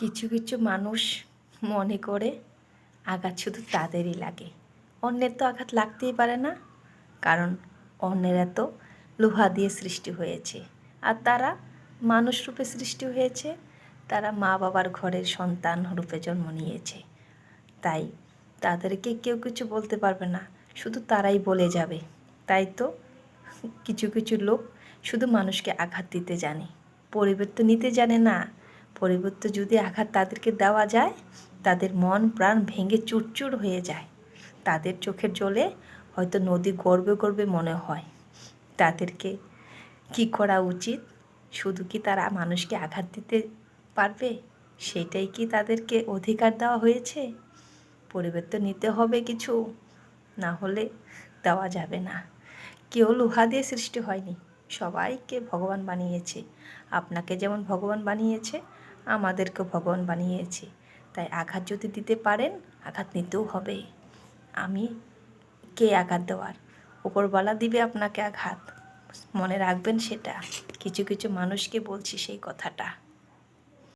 কিছু কিছু মানুষ মনে করে আঘাত শুধু তাদেরই লাগে। অন্যের তো আঘাত লাগতেই পারে না, কারণ অন্যেরা তো লোহা দিয়ে সৃষ্টি হয়েছে। আর তারা মানুষ রূপে সৃষ্টি হয়েছে, তারা মা বাবার ঘরের সন্তান রূপে জন্ম নিয়েছে। তাই তাদেরকে কেউ কিছু বলতে পারবে না, শুধু তারাই বলে যাবে। তাই তো কিছু কিছু লোক শুধু মানুষকে আঘাত দিতে জানে, পরিবর্তন নিতে জানে না পরিবর্তন যদি আঘাত তাদেরকে দেওয়া যায়, তাদের মন, প্রাণ ভেঙে চুরচুর হয়ে যায়। তাদের চোখের জলে হয়তো নদী গর্বে গর্বে মনে হয়। তাদেরকে কি করা উচিত? শুধু কি তারা মানুষকে আঘাত দিতে পারবে? সেটাই কি তাদেরকে অধিকার দেওয়া হয়েছে? পরিবর্তন নিতে হবে কিছু, না হলে দেওয়া যাবে না। কেউ লোহা দিয়ে সৃষ্টি হয়নি। সবাইকে ভগবান বানিয়েছে। আপনাকে যেমন ভগবান বানিয়েছে আমাদেরকেও ভগবান বানিয়েছে। তাই আঘাত যদি দিতে পারেন, আঘাত নিতেও হবে। আমি কে আঘাত দেওয়ার? উপরওয়ালা দিবে আপনাকে আঘাত। মনে রাখবেন সেটা। কিছু কিছু মানুষকে বলছি সেই কথাটা।